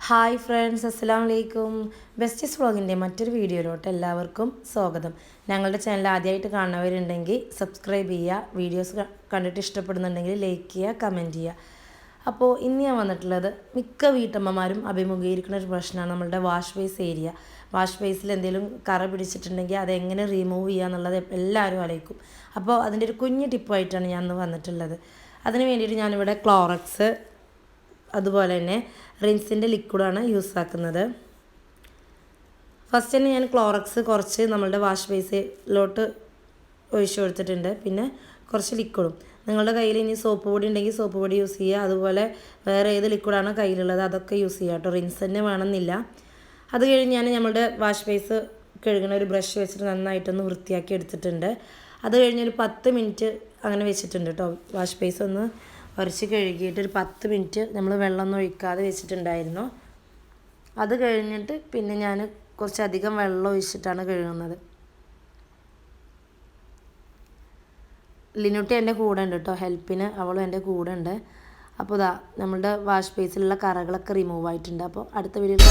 Hi friends അസ്സലാം വലൈക്കും best വ്ളോഗിന്റെ മറ്റൊരു വീഡിയോയിലോട്ട് എല്ലാവർക്കും സ്വാഗതം. ഞങ്ങളുടെ ചാനൽ ആദ്യമായിട്ട് കാണുന്നവരുണ്ടെങ്കിൽ സബ്സ്ക്രൈബ് ചെയ്യുക വീഡിയോസ് കണ്ടിട്ട് ഇഷ്ടപ്പെടുന്നുണ്ടെങ്കിൽ ലൈക്ക് ചെയ്യുക കമന്റ് ചെയ്യുക. അപ്പോൾ ഇന്ന് ഞാൻ വന്നിട്ടുള്ളത് മിക്ക വീട്ടമ്മമാരും അഭിമുഖീകരിക്കുന്ന ഒരു പ്രശ്നമാണ് നമ്മളുടെ വാഷ് ബേസ് ഏരിയ വാഷ് ബേസിൽ എന്തെങ്കിലും കറ പിടിച്ചിട്ടുണ്ടെങ്കിൽ അതെങ്ങനെ റിമൂവ് ചെയ്യുക എന്നുള്ളത് എല്ലാവരും ആലോചിക്കും അപ്പോൾ അതിന്റെ ഒരു കുഞ്ഞു ടിപ്പായിട്ടാണ് ഞാൻ ഇന്ന് വന്നിട്ടുള്ളത്. അതിന് വേണ്ടിയിട്ട് ഞാനിവിടെ ക്ലോറക്സ് അതുപോലെ തന്നെ റിൻസിന്റെ ലിക്വിഡാണ് യൂസ് ആക്കുന്നത്. ഫസ്റ്റ് തന്നെ ഞാൻ ക്ലോറക്സ് കുറച്ച് നമ്മളുടെ വാഷ് ബേസിലോട്ട് ഒഴിച്ചു കൊടുത്തിട്ടുണ്ട്. പിന്നെ കുറച്ച് ലിക്വിഡും നിങ്ങളുടെ കയ്യിൽ ഇനി സോപ്പ് പൊടി ഉണ്ടെങ്കിൽ സോപ്പ് പൊടി യൂസ് ചെയ്യുക. അതുപോലെ വേറെ ഏത് ലിക്വിഡാണ് കയ്യിലുള്ളത് അതൊക്കെ യൂസ് ചെയ്യുക കേട്ടോ. റിൻസ് തന്നെ വേണമെന്നില്ല. അത് കഴിഞ്ഞ് ഞാൻ നമ്മളുടെ വാഷ് ബേസ് കഴുകുന്ന ഒരു ബ്രഷ് വെച്ചിട്ട് നന്നായിട്ടൊന്ന് വൃത്തിയാക്കി എടുത്തിട്ടുണ്ട്. അത് കഴിഞ്ഞൊരു പത്ത് മിനിറ്റ് അങ്ങനെ വെച്ചിട്ടുണ്ട് കേട്ടോ. വാഷ് ബേസ് ഒന്ന് ഉരച്ച് കഴുകിയിട്ട് ഒരു പത്ത് മിനിറ്റ് നമ്മൾ വെള്ളമൊന്നും ഒഴിക്കാതെ വെച്ചിട്ടുണ്ടായിരുന്നു. അത് കഴിഞ്ഞിട്ട് പിന്നെ ഞാൻ കുറച്ചധികം വെള്ളം ഒഴിച്ചിട്ടാണ് കഴുകുന്നത്. ലിനുട്ടി എന്റെ കൂടെ ഉണ്ട് കേട്ടോ. ഹെൽപ്പിന് അവളും എന്റെ കൂടെ ഉണ്ട്. അപ്പോൾ ഇതാ നമ്മളുടെ വാഷ് ബേസിലുള്ള കറകളൊക്കെ റിമൂവ് ആയിട്ടുണ്ട്. അപ്പോൾ അടുത്ത വീഡിയോയിൽ